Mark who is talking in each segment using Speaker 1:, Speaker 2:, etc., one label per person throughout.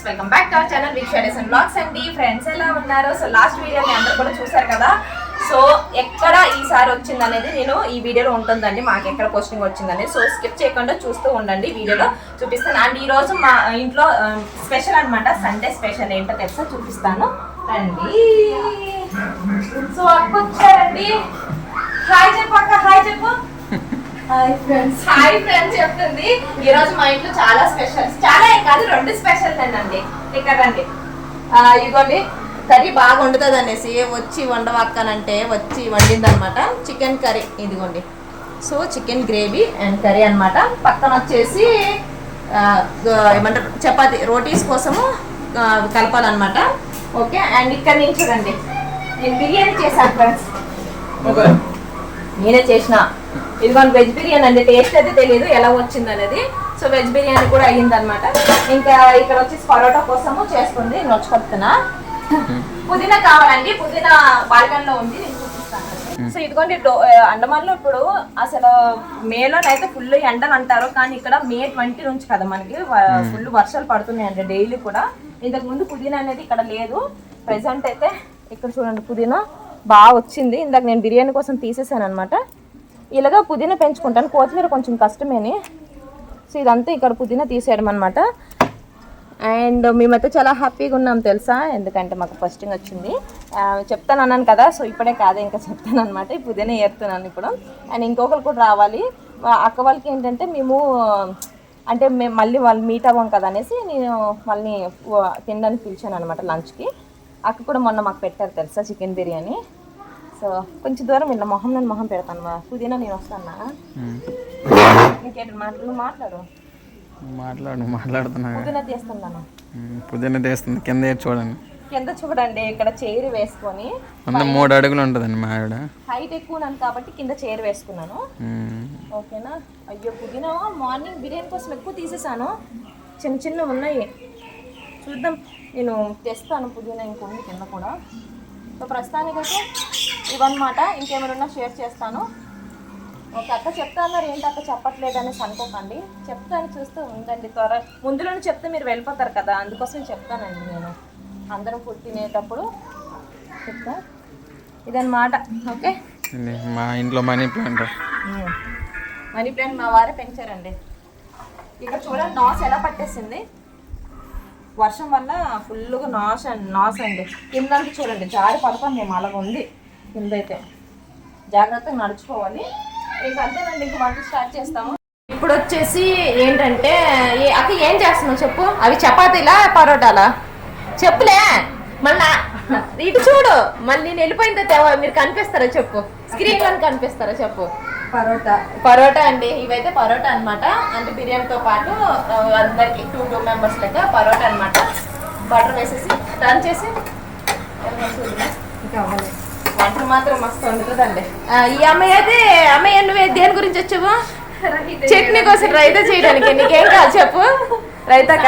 Speaker 1: Friends welcome back to our channel week and blogs అండి friends ఎలా ఉన్నారు. So last video మీ అందరు కూడా చూసారు కదా. సో ఎక్కడ ఈసారి వచ్చింది అనేది నేను ఈ వీడియోలో ఉంటుందండి. మాకు ఎక్కడ పోస్టింగ్ వచ్చిందని. సో స్కిప్ చేయకుండా చూస్తూ ఉండండి వీడియోలో. చూపిస్తాను. అండ్ ఈరోజు మా ఇంట్లో స్పెషల్ అనమాట సండే స్పెషల్ ఏంటో తెలుసా? చూపిస్తాను. రండి. సో అక్క వచ్చారండి హాయ్ చెప్పు అక్క హాయ్ చెప్పు. Hi friends. హాయ్ ఫ్రెండ్స్ చెప్తుంది. ఈ రోజు మా ఇంట్లో చాలా స్పెషల్స్. చాలా కాదు రెండు స్పెషల్ అండి. ఇక్కడ రండి. ఇదిగోండి. కర్రీ బాగా వండుతుంది అనేసి వచ్చి వండవక్కనంటే వచ్చి వండింది అనమాట చికెన్ కర్రీ ఇదిగోండి. So chicken gravy and curry అన్నమాట పక్కన వచ్చేసి ఏమంటారు? చపాతి రోటీస్ కోసము కలపాలన్నమాట ఓకే అండ్ ఇక్కడ నుంచి చూడండి. నేను బిర్యానీ చేశాను ఫ్రెండ్స్. నేనే చేసిన. ఇదిగోండి వెజ్ బిర్యానీ అండి టేస్ట్ అయితే తెలియదు ఎలా వచ్చింది అనేది. సో వెజ్ బిర్యానీ కూడా అయ్యింది అనమాట ఇంకా ఇక్కడ వచ్చేసి పరోటా కోసము చేస్తుంది నొచ్చుకొస్తున్నా పుదీనా కావాలండి పుదీనా బాల్కనీలో ఉంది నేను చూపిస్తాను. సో ఇదిగోండి అండమాన్లో ఇప్పుడు అసలు మేలోనైతే ఫుల్ ఎండలు అంటారు కానీ ఇక్కడ మే ట్వంటీ నుంచి కదా మనకి ఫుల్ వర్షాలు పడుతున్నాయండి డైలీ కూడా. ఇంతకు ముందు పుదీనా అనేది ఇక్కడ లేదు. ప్రెసెంట్ అయితే ఇక్కడ చూడండి పుదీనా బాగా వచ్చింది. ఇందాక నేను బిర్యానీ కోసం తీసేసాను అనమాట ఇలాగా పుదీనా పెంచుకుంటాను. కొత్తిమీర కొంచెం కష్టమేని. సో ఇదంతా ఇక్కడ పుదీనా తీసేయడం అనమాట అండ్ మేమైతే చాలా హ్యాపీగా ఉన్నాం తెలుసా? ఎందుకంటే మాకు ఫస్టింగ్ వచ్చింది. చెప్తాను అన్నాను కదా సో ఇప్పుడే కాదు ఇంకా చెప్తాను అనమాట ఈ పుదీనా ఏరుతున్నాను ఇప్పుడు. అండ్ ఇంకొకరు కూడా రావాలి. అక్క వాళ్ళకి ఏంటంటే మేము అంటే మేము మళ్ళీ వాళ్ళు మీట్ అవ్వం కదా అనేసి నేను వాళ్ళని తినడానికి పిలిచాను అనమాట లంచ్కి. అక్క కూడా మొన్న మాకు పెట్టారు తెలుసా చికెన్ బిర్యానీ? సో కొంచెం దూరం వెళ్ళిన మొహం నేను మొహం పెడతాను మా పుదీనా నేను వస్తానా? ఇంకేంటి మాటలు మాట్లాడు.
Speaker 2: మాట్లాడు మాట్లాడుతున్నా.
Speaker 1: పుదీనా తీస్తున్నాను.
Speaker 2: పుదీనా తీస్తుంది. కింద చూడండి.
Speaker 1: కింద చూడండి ఇక్కడ చైర్ వేసుకొని
Speaker 2: మూడు అడుగులు ఉంటుందండి మా ఆవిడ.
Speaker 1: హైట్ ఎక్కువ ఉన్నాను కాబట్టి కింద చైర్ వేసుకున్నాను. ఓకేనా? అయ్యో పుదీనా మార్నింగ్ బిర్యానీ కోసం ఎక్కువ తీసేసాను. చిన్న చిన్న ఉన్నాయి. చూద్దాం. నేను తెస్తాను పుదీనా ఇంకొంది కింద కూడా. సో ప్రస్తుతానికైతే ఇవన్నమాట. ఇంకేమైనా ఉన్నా షేర్ చేస్తాను. ఓకే అక్క చెప్తా అన్నారు ఏంటి అక్క చెప్పట్లేదు అనేసి అనుకోకండి చెప్తాను చూస్తూ ఉండండి త్వర ముందులోనే చెప్తే మీరు వెళ్ళిపోతారు కదా అందుకోసం చెప్తానండి నేను. అందరం ఫుడ్ తినేటప్పుడు చెప్తా. ఇదన్నమాట ఓకే?
Speaker 2: మా ఇంట్లో మనీ ప్లాంట్
Speaker 1: మనీ ప్లాంట్ మా వారే పెంచారండి. ఇక్కడ చూడండి నాస్ ఎలా పట్టేసింది. వర్షం వల్ల ఫుల్గా నాస్ అండి నాస్ అండి కింద చూడండి. జారి పడతాం మేము అలాగ ఉంది. కింద అయితే జాగ్రత్తగా నడుచుకోవాలి. ఇంకా అంతేనండి. ఇంక వంట స్టార్ట్ చేస్తాము. ఇప్పుడు వచ్చేసి ఏంటంటే అక్క ఏం చేస్తున్నావు చెప్పు? అవి చపాతీలా పరోటాలా? చెప్పులే. మళ్ళా ఇటు చూడు. మళ్ళీ నేను వెళ్ళిపోయిన తర్వాత మీరు కనిపిస్తారా చెప్పు? స్క్రీన్లో కనిపిస్తారా చెప్పు?
Speaker 3: పరోటా.
Speaker 1: పరోటా అండి. ఇవైతే పరోటా అన్నమాట. అంటే బిర్యానీతో పాటు అందరికి టూ టూ మెంబర్స్ లెక్క పరోటా అన్నమాట. బటర్ వేసేసి టర్న్ చేసి వంటలు మాత్రం మస్తు వండుతుందండి. ఈ అమ్మాయి అయితే అమ్మాయి నువ్వు దేని గురించి వచ్చావు? చట్నీ కోసం రైతా చేయడానికి. నీకేం కాదు చెప్పు. రైతాక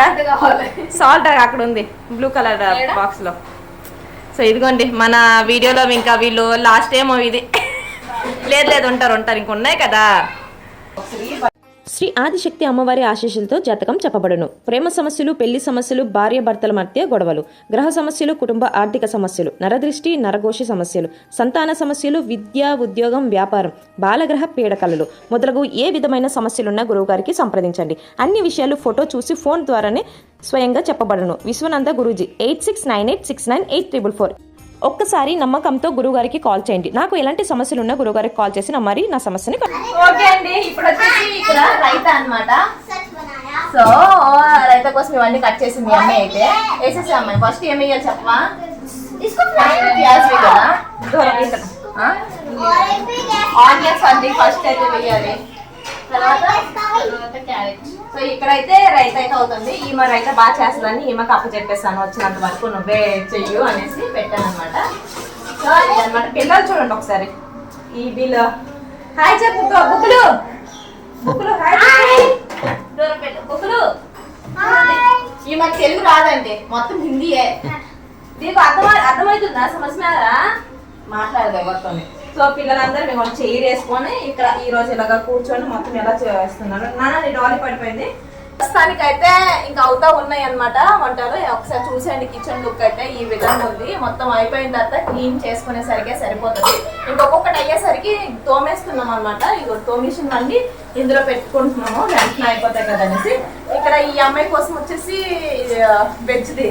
Speaker 1: సాల్ట్ అక్కడ ఉంది. బ్లూ కలర్ బాక్స్లో. సో ఇదిగోండి మన వీడియోలో ఇంకా వీళ్ళు లాస్ట్ ఏమో ఇది. లేదు లేదు ఉంటారు ఉంటారు ఇంకొన్నాయి కదా.
Speaker 4: శ్రీ ఆదిశక్తి అమ్మవారి ఆశీస్సులతో జాతకం చెప్పబడును. ప్రేమ సమస్యలు పెళ్ళి సమస్యలు భార్య భర్తల మధ్య గొడవలు గ్రహ సమస్యలు కుటుంబ ఆర్థిక సమస్యలు నరదృష్టి నరఘోషి సమస్యలు సంతాన సమస్యలు విద్య ఉద్యోగం వ్యాపారం బాలగ్రహ పీడకలలు మొదలగు ఏ విధమైన సమస్యలున్నా గురువుగారికి సంప్రదించండి. అన్ని విషయాలు ఫోటో చూసి ఫోన్ ద్వారానే స్వయంగా చెప్పబడును. Vishwananda Guruji eight six nine eight six nine eight triple four. ఒక్కసారి నమ్మకంతో గురువుగారికి కాల్ చేయండి. నాకు ఎలాంటి సమస్యలున్నా గురువుగారికి కాల్ చేసి నా మరి నా సమస్యని
Speaker 1: ఓకే అండి. ఇప్పుడు వచ్చేసి ఇక్కడ రైతా అన్నమాట. సో రైతా కోసం ఇవన్నీ కట్ చేసింది మీ అమ్మాయి అయితే వేసేసి అమ్మాయి ఫస్ట్ ఏం వేయాలి చెప్పమా ప్యాజ్ వేయాలా దూరం ఇక్కడ. ఆ? ఆనియన్స్ అండి ఫస్ట్ అయితే వేయాలి. తర్వాత? తర్వాత క్యారెట్. సో ఇక్కడైతే రైతా అయితే అవుతుంది. ఈమె రైతా బాగా చేస్తుందని ఈమెకు అప్పు చెప్పేస్తాను వచ్చినంత వరకు నువ్వే చెయ్యు అనేసి పెట్టాను అనమాట సో ఇదన్నమాట పిల్లలు చూడండి ఒకసారి. ఈ బిల్. హాయ్ చెప్పు బుక్కులు. బుక్కులు హాయ్. బుక్కులు. ఈ మాకు తెలుగు రాదండి. మొత్తం హిందీయే. నీకు అర్థం అర్థమవుతుందా? సమస్య మాట్లాడదు ఎవరితో సో పిల్లలందరూ మేము చైర్ వేసుకొని ఇక్కడ ఈ రోజు ఇలాగా కూర్చొని మొత్తం ఎలా చేస్తున్నారు. నాన్న నీ డాలీ పడిపోయింది. ప్రస్తుతానికి అయితే ఇంకా అవుతా ఉన్నాయి అనమాట వంటలు ఒకసారి చూసేయండి కిచెన్ లుక్ అయితే ఈ విధంగా ఉంది. మొత్తం అయిపోయిన తర్వాత క్లీన్ చేసుకునేసరికే సరిపోతుంది. ఇంకొకటి అయ్యేసరికి తోమేస్తున్నాం అనమాట ఇగో తోమేసిన మళ్ళీ ఇందులో పెట్టుకుంటున్నాము. వెంటనే అయిపోతాయి కదనేసి. ఇక్కడ ఈ అమ్మాయి కోసం వచ్చేసి వెజ్ది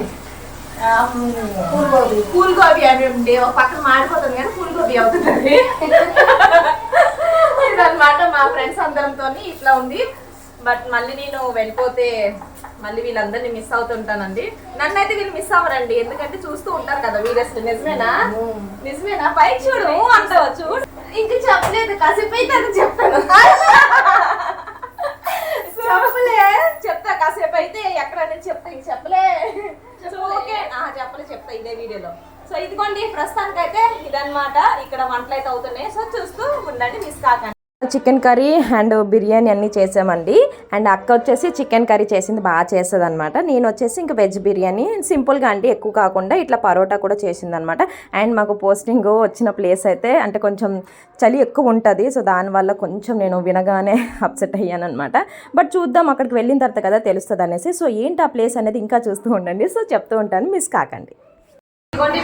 Speaker 1: పూల్ గోబీ అవి ఉండే ఒక పక్కన మాడిపోతుంది కానీ పూలగోబీ అవుతుంది. ఇదనమాట మా ఫ్రెండ్స్ అందరంతో ఇట్లా ఉంది. బట్ మళ్ళీ నేను వెళ్ళిపోతే మళ్ళీ వీళ్ళందరినీ మిస్ అవుతుంటానండి. నన్ను అయితే వీళ్ళు మిస్ అవ్వరండి. ఎందుకంటే చూస్తూ ఉంటారు కదా వీడియోస్ నిజమేనా? నిజమేనా? పైకి చూడు అంటావు చూడు. ఇంక చెప్పలేదు కాసేపు అయితే అది చెప్తాను చెప్పలే చెప్తా కాసేపు అయితే ఎక్కడ అనేది చెప్తా ఇంక చెప్పలే. ఓకే చెప్పలే చెప్తా ఇదే వీడియోలో. సో ఇదిగోండి ప్రస్తుతానికైతే ఇదన్నమాట. ఇక్కడ వంటలు అయితే అవుతున్నాయి. సో చూస్తూ ఉండండి మిస్ కాకండి.
Speaker 4: చికెన్ కర్రీ అండ్ బిర్యానీ అన్నీ చేసామండి. అండ్ అక్క వచ్చేసి చికెన్ కర్రీ చేసింది బాగా చేస్తుంది అనమాట నేను వచ్చేసి ఇంకా వెజ్ బిర్యానీ సింపుల్గా అంటే ఎక్కువ కాకుండా ఇట్లా పరోటా కూడా చేసింది అనమాట అండ్ మాకు పోస్టింగ్ వచ్చిన ప్లేస్ అయితే అంటే కొంచెం చలి ఎక్కువ ఉంటుంది సో దానివల్ల కొంచెం నేను వినగానే అప్సెట్ అయ్యాను అనమాట బట్ చూద్దాం అక్కడికి వెళ్ళిన తర్వాత కదా తెలుస్తుంది అనేసి. సో ఏంటి ఆ ప్లేస్ అనేది ఇంకా చూస్తూ ఉండండి. సో చెప్తూ ఉంటాను మిస్ కాకండి.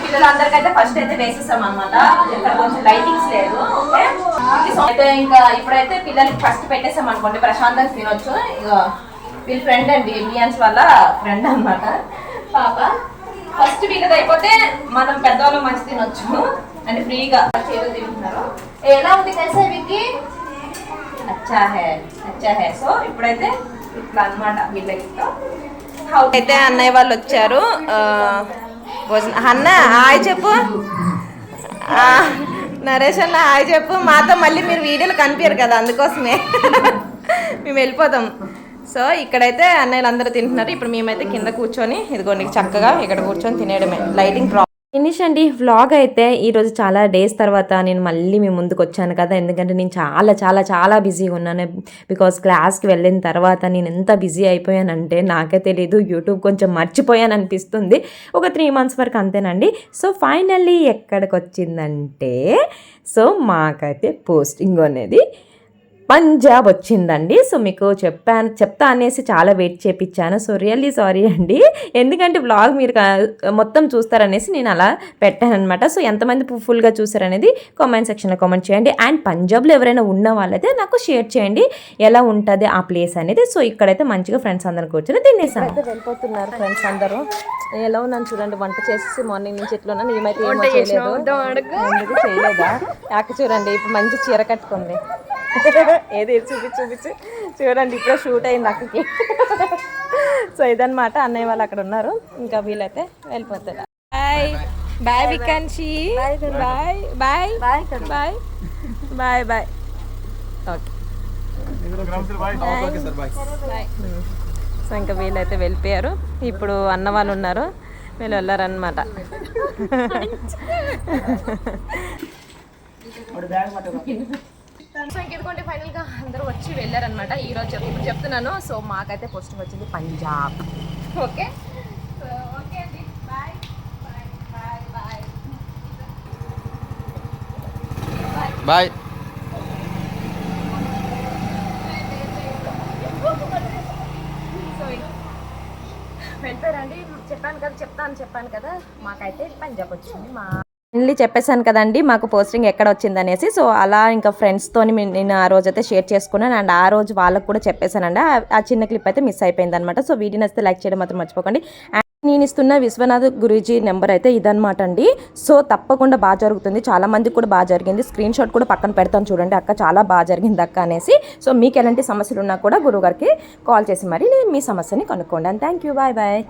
Speaker 1: పిల్లలందరికైతే ఫస్ట్ అయితే వేసేసాం అనమాట ఇక్కడ కొంచెం లైటింగ్స్ లేదు. అయితే ఇంకా ఇప్పుడైతే పిల్లలకి ఫస్ట్ పెట్టేసాం అనుకోండి ప్రశాంతంగా తినొచ్చు. వీళ్ళ ఫ్రెండ్ అండి ఇండియన్స్ వాళ్ళ ఫ్రెండ్ అన్నమాట. పాప. ఫస్ట్ వీళ్ళది అయిపోతే మనం పెద్దవాళ్ళు మంచి తినొచ్చు. అని ఫ్రీగా చేతులు తింటున్నారు. ఎలా ఉంది కైసా వీకి అచ్చా హే అచ్చా హే. సో ఇప్పుడైతే ఇట్లా అనమాట వీళ్ళకి. అయితే అన్నయ్య వాళ్ళు వచ్చారు. భోజనం అన్న హాయ్ చెప్పు. ఆ, నరేష్ అన్న హాయ్ చెప్పు. మాతో మళ్ళీ మీరు వీడియోలు కనిపించరు కదా అందుకోసమే. మేము వెళ్ళిపోతాం. సో ఇక్కడైతే అన్నయ్యలు అందరూ తింటున్నారు. ఇప్పుడు మేమైతే కింద కూర్చొని ఇదిగోండి చక్కగా ఇక్కడ కూర్చొని తినేయడమే. లైటింగ్ ప్రాబ్లం
Speaker 4: ఫినిష్ అండి. వ్లాగ్ అయితే ఈరోజు చాలా డేస్ తర్వాత నేను మళ్ళీ మీ ముందుకు వచ్చాను కదా. ఎందుకంటే నేను చాలా చాలా చాలా బిజీగా ఉన్నాను. బికాస్ క్లాస్కి వెళ్ళిన తర్వాత నేను ఎంత బిజీ అయిపోయానంటే నాకే తెలియదు యూట్యూబ్ కొంచెం మర్చిపోయాను అనిపిస్తుంది. ఒక త్రీ మంత్స్ వరకు అంతేనండి. సో ఫైనల్లీ ఎక్కడికి వచ్చిందంటే సో మాకైతే పోస్టింగ్ అనేది పంజాబ్ వచ్చిందండి. సో మీకు చెప్పాను చెప్తా అనేసి చాలా వెయిట్ చేపించాను సో రియల్లీ సారీ అండి. ఎందుకంటే వ్లాగ్ మీరు మొత్తం చూస్తారనేసి నేను అలా పెట్టానమాట సో ఎంతమంది ఫుల్గా చూసారనేది కామెంట్ సెక్షన్లో కామెంట్ చేయండి. అండ్ పంజాబ్లో ఎవరైనా ఉన్న వాళ్ళైతే నాకు షేర్ చేయండి. ఎలా ఉంటుంది ఆ ప్లేస్ అనేది. సో ఇక్కడైతే మంచిగా ఫ్రెండ్స్ అందరు కూర్చొని తినేసాను అయితే వెళ్ళిపోతున్నారు ఫ్రెండ్స్ అందరూ. ఎలా ఉన్నాను చూడండి. వంట చేసి మార్నింగ్ నుంచి ఎట్లా ఉన్నాను. ఏమైతే ఏమో చేయలేదు. ఎందుకు చేయలేదా? యాక చూడండి. ఇప్పుడు మంచి చీర కట్టుకుంది. ఏది చూపి చూపించు. చూడండి ఇప్పుడు షూట్ అయింది అక్కకి సో ఇదన్నమాట. అన్నయ్య వాళ్ళు అక్కడ ఉన్నారు. ఇంకా వీళ్ళైతే వెళ్ళిపోతారు bye bye Vikanshi bye bye bye bye bye bye okay so ఇంకా వీళ్ళైతే వెళ్ళిపోయారు. ఇప్పుడు అన్న వాళ్ళు ఉన్నారు. వీళ్ళు వెళ్ళారనమాట సో ఇంకెందుకంటే ఫైనల్గా అందరూ వచ్చి వెళ్ళారనమాట ఈ రోజు చెప్- ఇప్పుడు చెప్తున్నాను. సో మాకైతే పోస్టింగ్ వచ్చింది పంజాబ్. ఓకే? ఓకే అండి. Bye bye bye bye
Speaker 2: bye
Speaker 1: so వెళ్తారండి చెప్పాను కదా చెప్తాను చెప్పాను కదా. మాకైతే పంజాబ్ వచ్చింది. మా
Speaker 4: ఫైనల్లీ చెప్పేశాను కదండి మాకు పోస్టింగ్ ఎక్కడ వచ్చింది అనేసి సో అలా ఇంకా ఫ్రెండ్స్తో నేను ఆ రోజు అయితే షేర్ చేసుకున్నాను. అండ్ ఆ రోజు వాళ్ళకు కూడా చెప్పేశానండి. ఆ- చిన్న క్లిప్ అయితే మిస్ అయిపోయింది అనమాట సో వీడియో నచ్చితే లైక్ చేయడం మాత్రం మర్చిపోకండి. అండ్ నేను ఇస్తున్న విశ్వనాథ్ గురూజీ నెంబర్ అయితే ఇదనమాట అండి. సో తప్పకుండా బాగా జరుగుతుంది. చాలా మందికి కూడా బాగా జరిగింది. స్క్రీన్ షాట్ కూడా పక్కన పెడతాను చూడండి. అక్క చాలా బాగా జరిగింది అక్క అనేసి. సో మీకు ఎలాంటి సమస్యలు ఉన్నా కూడా గురువు గారికి కాల్ చేసి మరి మీ సమస్యని కనుక్కోండి. And thank you. Bye bye.